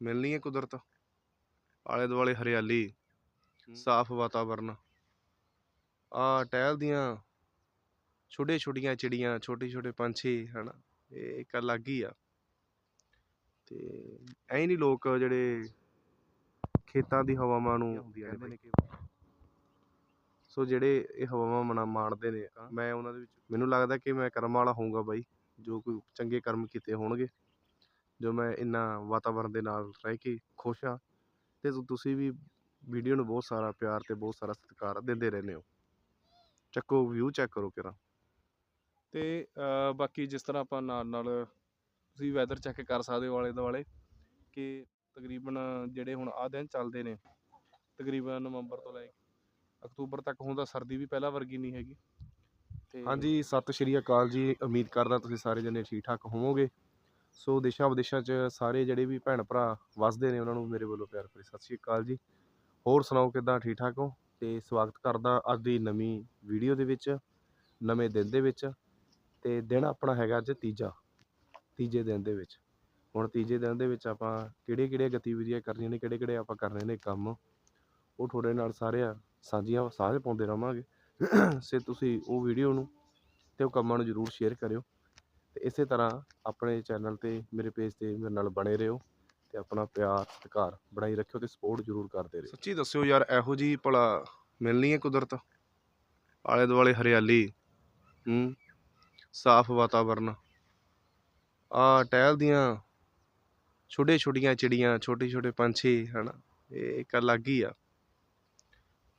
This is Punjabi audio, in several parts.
ਮਿਲਣੀ ਹੈ ਕੁਦਰਤ। ਆਲੇ ਦੁਆਲੇ ਹਰਿਆਲੀ ਸਾਫ਼ ਵਾਤਾਵਰਨ। ਆ ਟਹਿਲਦੀਆਂ ਛੋਟੇ ਛੋਟੀਆਂ ਚਿੜੀਆਂ ਛੋਟੇ ਛੋਟੇ ਪੰਛੀ ਹਨਾ ਇਹ ਇੱਕ ਅਲੱਗ ਹੀ ਆ। ਤੇ ਐਂ ਨਹੀਂ ਲੋਕ ਜਿਹੜੇ ਖੇਤਾਂ ਦੀ ਹਵਾਵਾਂ ਨੂੰ ਸੋ ਜਿਹੜੇ ਇਹ ਹਵਾਵਾਂ ਮਨਾ ਮਾਣਦੇ ਨੇ ਮੈਂ ਉਹਨਾਂ ਦੇ ਵਿੱਚ ਮੈਨੂੰ ਲੱਗਦਾ ਕਿ ਮੈਂ ਕਰਮ ਵਾਲਾ ਹੋਊਗਾ ਬਾਈ ਜੋ ਕੋਈ ਚੰਗੇ ਕਰਮ ਕੀਤੇ ਹੋਣਗੇ। ਜੋ ਮੈਂ ਇੰਨਾ ਵਾਤਾਵਰਣ ਦੇ ਨਾਲ ਰਹਿ ਕੇ ਖੁਸ਼ ਹਾਂ ਤੇ ਤੁ- ਤੁਸੀਂ ਵੀ ਵੀਡੀਓ ਨੂੰ ਬਹੁਤ ਸਾਰਾ ਪਿਆਰ ਤੇ ਬਹੁਤ ਸਾਰਾ ਸਤਿਕਾਰ ਦਿੰਦੇ ਰਹਿੰਦੇ ਹੋ। ਚੱਕੋ ਵਿਊ ਚੈੱਕ ਕਰੋ ਕਿਰਾ ਤੇ ਬਾਕੀ ਜਿਸ ਤਰ੍ਹਾਂ ਆਪਾਂ ਨਾਲ ਨਾਲ ਤੁਸੀਂ ਵੈਦਰ ਚੈੱਕ ਕਰ ਸਕਦੇ ਹੋ ਆਲੇ ਦੁਆਲੇ ਕਿ ਤਕਰੀਬਨ ਜਿਹੜੇ ਹੁਣ ਆਹ ਦਿਨ ਚੱਲਦੇ ਨੇ ਤਕਰੀਬਨ ਨਵੰਬਰ ਤੋਂ ਲੈ ਕੇ ਅਕਤੂਬਰ ਤੱਕ ਤਾਂ ਸਰਦੀ ਵੀ ਪਹਿਲਾਂ ਵਰਗੀ ਨਹੀਂ ਹੈਗੀ। ਹਾਂਜੀ ਸਤਿ ਸ਼੍ਰੀ ਅਕਾਲ ਜੀ ਉਮੀਦ ਕਰਦਾ ਤੁਸੀਂ ਸਾਰੇ ਜਣੇ ਠੀਕ ਠਾਕ ਹੋਵੋਗੇ। ਸੋ ਦੇਸ਼ਾਂ ਵਿਦੇਸ਼ਾਂ 'ਚ ਸਾਰੇ ਜਿਹੜੇ ਵੀ ਭੈਣ ਭਰਾ ਵੱਸਦੇ ਨੇ ਉਹਨਾਂ ਨੂੰ ਮੇਰੇ ਵੱਲੋਂ ਪਿਆਰ ਭਰੀ ਸਤਿ ਸ਼੍ਰੀ ਅਕਾਲ ਜੀ। ਹੋਰ ਸੁਣਾਓ ਕਿੱਦਾਂ ਠੀਕ ਠਾਕ ਹੋ? ਤੇ ਸਵਾਗਤ ਕਰਦਾ ਅੱਜ ਦੀ ਨਵੀਂ ਵੀਡੀਓ ਦੇ ਵਿੱਚ, ਨਵੇਂ ਦਿਨ ਦੇ ਵਿੱਚ ਤੇ ਦਿਨ ਆਪਣਾ ਹੈਗਾ ਅੱਜ ਤੀਜਾ, ਤੀਜੇ ਦਿਨ ਦੇ ਵਿੱਚ। ਹੁਣ ਤੀਜੇ ਦਿਨ ਦੇ ਵਿੱਚ ਆਪਾਂ ਕਿਹੜੀਆਂ ਕਿਹੜੀਆਂ ਗਤੀਵਿਧੀਆਂ ਕਰਨੀਆਂ ਨੇ ਕਿਹੜੇ ਕਿਹੜੇ ਆਪਾਂ ਕਰਨੇ ਨੇ ਕੰਮ, ਉਹ ਤੁਹਾਡੇ ਨਾਲ ਸਾਰੇ ਸਾਂਝੀਆਂ, ਸਾਂਝ ਪਾਉਂਦੇ ਰਵਾਂਗੇ। ਸੇ ਤੁਸੀਂ ਉਹ ਵੀਡੀਓ ਨੂੰ ਤੇ ਉਹ ਕੰਮਾਂ ਨੂੰ ਜ਼ਰੂਰ ਸ਼ੇਅਰ ਕਰਿਓ। ਤੇ ਇਸੇ ਤਰ੍ਹਾਂ ਆਪਣੇ ਚੈਨਲ ਤੇ ਮੇਰੇ ਪੇਜ ਤੇ ਮੇਰੇ ਨਾਲ ਬਣੇ ਰਹੋ ਤੇ ਆਪਣਾ ਪਿਆਰ, ਸਤਿਕਾਰ ਬਣਾਈ ਰੱਖਿਓ ਤੇ ਸਪੋਰਟ ਜ਼ਰੂਰ ਕਰਦੇ ਰਹੋ। ਸੱਚੀ ਦੱਸਿਓ ਯਾਰ, ਇਹੋ ਜੀ ਭਲਾ ਮਿਲਣੀ ਹੈ ਕੁਦਰਤ? ਆਲੇ ਦੁਆਲੇ ਹਰਿਆਲੀ, ਹੂੰ, ਸਾਫ਼ ਵਾਤਾਵਰਨ। ਆ ਟਹਿਲਦੀਆਂ ਛੋਟੇ ਛੋਟੀਆਂ ਚਿੜੀਆਂ ਛੋਟੇ ਛੋਟੇ ਪੰਛੀ, ਹਨਾ, ਇਹ ਇੱਕ ਅਲੱਗ ਹੀ ਆ।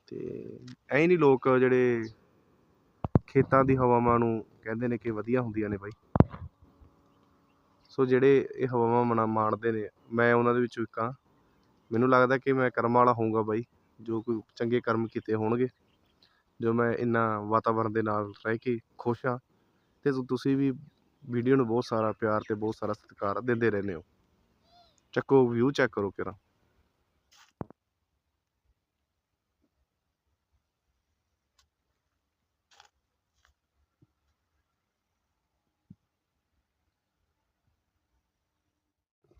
ਤੇ ਐਂ ਨਹੀਂ ਲੋਕ ਜਿਹੜੇ ਖੇਤਾਂ ਦੀ ਹਵਾਵਾਂ ਨੂੰ ਕਹਿੰਦੇ ਨੇ ਕਿ ਵਧੀਆ ਹੁੰਦੀਆਂ ਨੇ ਬਾਈ। ਸੋ ਜਿਹੜੇ ਇਹ ਹਵਾਵਾਂ ਮਨਾ, ਮਾਣਦੇ ਨੇ, ਮੈਂ ਉਹਨਾਂ ਦੇ ਵਿੱਚੋਂ ਇੱਕ ਹਾਂ। ਮੈਨੂੰ ਲੱਗਦਾ ਕਿ ਮੈਂ ਕਰਮਾਂ ਵਾਲਾ ਹੋਊਂਗਾ ਬਾਈ, ਜੋ ਕੋਈ ਚੰਗੇ ਕਰਮ ਕੀਤੇ ਹੋਣਗੇ। ਜੋ ਮੈਂ ਇੰਨਾ ਵਾਤਾਵਰਣ ਦੇ ਨਾਲ ਰਹਿ ਕੇ ਖੁਸ਼ ਹਾਂ। ਤੇ ਤੁਸੀਂ ਵੀ ਵੀਡੀਓ ਨੂੰ ਬਹੁਤ ਸਾਰਾ ਪਿਆਰ ਤੇ ਬਹੁਤ ਸਾਰਾ ਸਤਿਕਾਰ ਦਿੰਦੇ ਰਹਿੰਦੇ ਹੋ। ਚੱਕੋ ਵਿਊ ਚੈੱਕ ਕਰੋ ਕਿਰਾ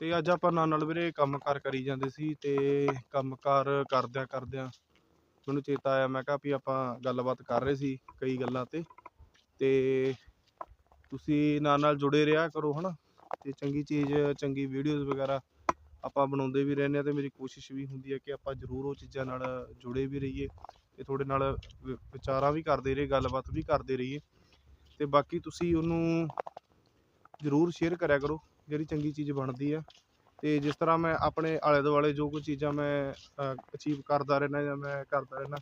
ਤੇ ਅੱਜ ਆਪਾਂ ਨਾਲ ਨਾਲ ਵੀਰੇ ਕੰਮਕਾਰ ਕਰੀ ਜਾਂਦੇ ਸੀ ਤੇ ਕੰਮਕਾਰ ਕਰਦਿਆਂ ਕਰਦਿਆਂ ਮੈਨੂੰ ਚੇਤਾ ਆਇਆ, ਮੈਂ ਕਿਹਾ ਵੀ ਆਪਾਂ ਗੱਲਬਾਤ ਕਰ ਰਹੇ ਸੀ ਕਈ ਗੱਲਾਂ ਤੇ ਤੇ ਤੁਸੀਂ ਨਾਲ ਨਾਲ ਜੁੜੇ ਰਿਹਾ ਕਰੋ ਹਨਾ, ਤੇ ਚੰਗੀ ਚੀਜ਼, ਚੰਗੀ ਵੀਡੀਓਜ਼ ਵਗੈਰਾ ਆਪਾਂ ਬਣਾਉਂਦੇ ਵੀ ਰਹਿੰਦੇ ਆ ਤੇ ਮੇਰੀ ਕੋਸ਼ਿਸ਼ ਵੀ ਹੁੰਦੀ ਹੈ ਕਿ ਆਪਾਂ ਜ਼ਰੂਰ ਉਹ ਚੀਜ਼ਾਂ ਨਾਲ ਜੁੜੇ ਵੀ ਰਹੀਏ ਤੇ ਤੁਹਾਡੇ ਨਾਲ ਵਿਚਾਰਾਂ ਵੀ ਕਰਦੇ ਰਹੀਏ, ਗੱਲਬਾਤ ਵੀ ਕਰਦੇ ਰਹੀਏ ਤੇ ਬਾਕੀ ਤੁਸੀਂ ਉਹਨੂੰ ਜ਼ਰੂਰ ਸ਼ੇਅਰ ਕਰਿਆ ਕਰੋ। ਜਿਹੜੀ ਚੰਗੀ ਚੀਜ਼ ਬਣਦੀ ਆ ਤੇ ਜਿਸ ਤਰ੍ਹਾਂ ਮੈਂ ਆਪਣੇ ਆਲੇ ਦੁਆਲੇ ਜੋ ਕੋਈ ਚੀਜ਼ਾਂ ਮੈਂ ਅਚੀਵ ਕਰਦਾ ਰਹਿਣਾ ਜਾਂ ਮੈਂ ਕਰਦਾ ਰਹਿਣਾ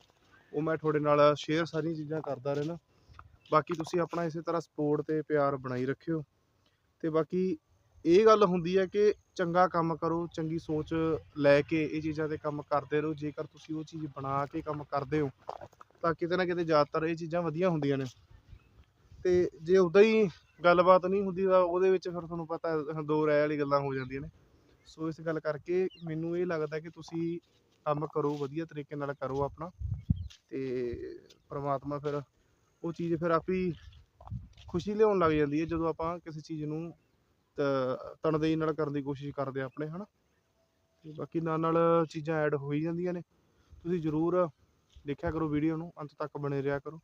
ਉਹ ਮੈਂ ਤੁਹਾਡੇ ਨਾਲ ਸ਼ੇਅਰ ਸਾਰੀਆਂ ਚੀਜ਼ਾਂ ਕਰਦਾ ਰਹਿਣਾ ਬਾਕੀ ਤੁਸੀਂ ਆਪਣਾ ਇਸੇ ਤਰ੍ਹਾਂ ਸਪੋਰਟ ਤੇ ਪਿਆਰ ਬਣਾਈ ਰੱਖਿਓ। ਤੇ ਬਾਕੀ ਇਹ ਗੱਲ ਹੁੰਦੀ ਹੈ ਕਿ ਚੰਗਾ ਕੰਮ ਕਰੋ, ਚੰਗੀ ਸੋਚ ਲੈ ਕੇ ਇਹ ਚੀਜ਼ਾਂ ਤੇ ਕੰਮ ਕਰਦੇ ਰਹੋ। ਜੇਕਰ ਤੁਸੀਂ ਉਹ ਚੀਜ਼ ਬਣਾ ਕੇ ਕੰਮ ਕਰਦੇ ਹੋ, ਤਾਂ ਕਿਤੇ ਨਾ ਕਿਤੇ ਜ਼ਿਆਦਾਤਰ ਇਹ ਚੀਜ਼ਾਂ ਵਧੀਆ ਹੁੰਦੀਆਂ ਨੇ। ਤੇ ਜੇ ਉਦਾਂ ਹੀ ਗੱਲਬਾਤ ਨਹੀਂ ਹੁੰਦੀ ਤਾਂ ਉਹਦੇ ਵਿੱਚ ਫਿਰ ਤੁਹਾਨੂੰ ਪਤਾ ਦੋ ਰਾਏ ਵਾਲੀ ਗੱਲਾਂ ਹੋ ਜਾਂਦੀਆਂ ਨੇ। ਸੋ ਇਸ ਗੱਲ ਕਰਕੇ ਮੈਨੂੰ ਇਹ ਲੱਗਦਾ ਕਿ ਤੁਸੀਂ ਕੰਮ ਕਰੋ, ਵਧੀਆ ਤਰੀਕੇ ਨਾਲ ਕਰੋ ਆਪਣਾ ਤੇ ਪ੍ਰਮਾਤਮਾ ਫਿਰ ਉਹ ਚੀਜ਼ ਫਿਰ ਆਪ ਹੀ ਖੁਸ਼ੀ ਲਿਆਉਣ ਲੱਗ ਜਾਂਦੀ ਹੈ ਜਦੋਂ ਆਪਾਂ ਕਿਸੇ ਚੀਜ਼ ਨੂੰ ਤ- ਤਨਦੇਹੀ ਨਾਲ ਕਰਨ ਦੀ ਕੋਸ਼ਿਸ਼ ਕਰਦੇ ਆ ਆਪਣੇ, ਹਨਾ? ਤੇ ਬਾਕੀ ਨਾਲ ਨਾਲ ਚੀਜ਼ਾਂ ਐਡ ਹੋਈ ਜਾਂਦੀਆਂ ਨੇ। ਤੁਸੀਂ ਜ਼ਰੂਰ ਦੇਖਿਆ ਕਰੋ ਵੀਡੀਓ ਨੂੰ, ਅੰਤ ਤੱਕ ਬਣੇ ਰਿਹਾ ਕਰੋ।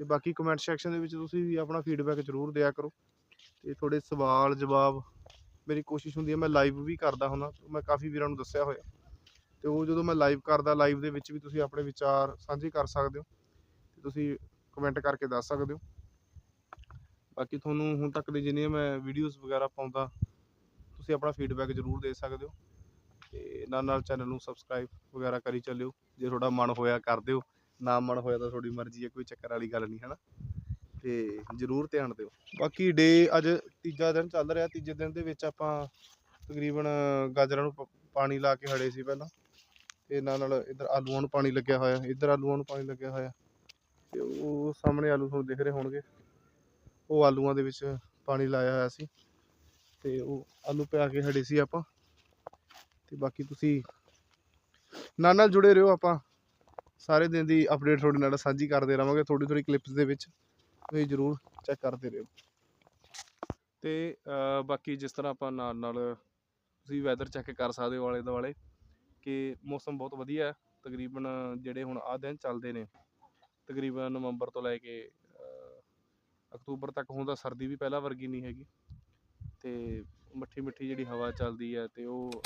ਤੇ ਬਾਕੀ ਕਮੈਂਟ ਸੈਕਸ਼ਨ ਦੇ ਵਿੱਚ ਤੁਸੀਂ ਵੀ ਆਪਣਾ ਫੀਡਬੈਕ ਜ਼ਰੂਰ ਦਿਆ ਕਰੋ। ਤੇ ਤੁਹਾਡੇ ਸਵਾਲ, ਜਵਾਬ ਮੇਰੀ ਕੋਸ਼ਿਸ਼ ਹੁੰਦੀ ਹੈ, ਮੈਂ ਲਾਈਵ ਵੀ ਕਰਦਾ ਹੁੰਦਾ ਮੈਂ ਕਾਫੀ ਵੀਰਾਂ ਨੂੰ ਦੱਸਿਆ ਹੋਇਆ। ਤੇ ਉਹ ਜਦੋਂ ਮੈਂ ਲਾਈਵ ਕਰਦਾ ਲਾਈਵ ਦੇ ਵਿੱਚ ਵੀ ਤੁਸੀਂ ਆਪਣੇ ਵਿਚਾਰ ਸਾਂਝੇ ਕਰ ਸਕਦੇ ਹੋ। ਤੇ ਤੁਸੀਂ ਕਮੈਂਟ ਕਰਕੇ ਦੱਸ ਸਕਦੇ ਹੋ। ਬਾਕੀ ਤੁਹਾਨੂੰ ਹੁਣ ਤੱਕ ਦੀ ਜਿੰਨੀਆਂ ਮੈਂ ਵੀਡੀਓਜ਼ ਵਗੈਰਾ ਪਾਉਂਦਾ, ਤੁਸੀਂ ਆਪਣਾ ਫੀਡਬੈਕ ਜ਼ਰੂਰ ਦੇ ਸਕਦੇ ਹੋ। ਤੇ ਨਾਲ ਨਾਲ ਚੈਨਲ ਨੂੰ ਸਬਸਕ੍ਰਾਈਬ ਵਗੈਰਾ ਕਰੀ ਚੱਲਿਓ। ਜੇ ਤੁਹਾਡਾ ਮਨ ਹੋਇਆ, ਕਰ ਦਿਓ। ਨਾ ਮਨ ਹੋਇਆ ਤਾਂ ਤੁਹਾਡੀ ਮਰਜ਼ੀ ਹੈ, ਕੋਈ ਚੱਕਰ ਵਾਲੀ ਗੱਲ ਨਹੀਂ ਹੈ ਨਾ ਤੇ ਜ਼ਰੂਰ ਧਿਆਨ ਦਿਓ। ਬਾਕੀ ਡੇ ਅੱਜ ਤੀਜਾ ਦਿਨ ਚੱਲ ਰਿਹਾ, ਤੀਜੇ ਦਿਨ ਦੇ ਵਿੱਚ ਆਪਾਂ ਤਕਰੀਬਨ ਗਾਜਰਾਂ ਨੂੰ ਪ- ਪਾਣੀ ਲਾ ਕੇ ਹੜੇ ਸੀ ਪਹਿਲਾਂ। ਤੇ ਨਾਲ ਨਾਲ ਇੱਧਰ ਆਲੂਆਂ ਨੂੰ ਪਾਣੀ ਲੱਗਿਆ ਹੋਇਆ, ਇੱਧਰ ਆਲੂਆਂ ਨੂੰ ਪਾਣੀ ਲੱਗਿਆ ਹੋਇਆ। ਤੇ ਉਹ ਸਾਹਮਣੇ ਆਲੂ ਤੁਹਾਨੂੰ ਦਿਖ ਰਹੇ ਹੋਣਗੇ। ਉਹ ਆਲੂਆਂ ਦੇ ਵਿੱਚ ਪਾਣੀ ਲਾਇਆ ਹੋਇਆ ਸੀ। ਤੇ ਉਹ ਆਲੂ ਪਿਆ ਕੇ ਹੜੇ ਸੀ ਆਪਾਂ। ਤੇ ਬਾਕੀ ਤੁਸੀਂ ਨਾਲ ਨਾਲ ਜੁੜੇ ਰਹੋ ਆਪਾਂ। ਸਾਰੇ ਦਿਨ ਦੀ ਅਪਡੇਟ ਤੁਹਾਡੇ ਨਾਲ ਸਾਂਝੀ ਕਰਦੇ ਰਵਾਂਗੇ ਥੋੜੀ ਥੋੜੀ ਕਲਿੱਪਸ ਦੇ ਵਿੱਚ ਤੁਸੀਂ ਜਰੂਰ ਚੈੱਕ ਕਰਦੇ ਰਹੋ। ਤੇ ਅ, ਬਾਕੀ ਜਿਸ ਤਰ੍ਹਾਂ ਆਪਾਂ ਨਾਲ ਨਾਲ ਤੁਸੀਂ ਵੈਦਰ ਚੈੱਕ ਕਰ ਸਕਦੇ ਹੋ ਆਲੇ ਦੁਆਲੇ ਕਿ ਮੌਸਮ ਬਹੁਤ ਵਧੀਆ ਹੈ ਤਕਰੀਬਨ ਜਿਹੜੇ ਹੁਣ ਆਹ ਦਿਨ ਚੱਲਦੇ ਨੇ ਤਕਰੀਬਨ ਨਵੰਬਰ ਤੋਂ ਲੈ ਕੇ ਅਕਤੂਬਰ ਤੱਕ ਹੁਣ ਤਾਂ ਸਰਦੀ ਵੀ ਪਹਿਲਾਂ ਵਰਗੀ ਨਹੀਂ ਹੈਗੀ। ਤੇ ਮਿੱਠੀ ਮਿੱਠੀ ਜਿਹੜੀ ਹਵਾ ਚੱਲਦੀ ਹੈ ਤੇ ਉਹ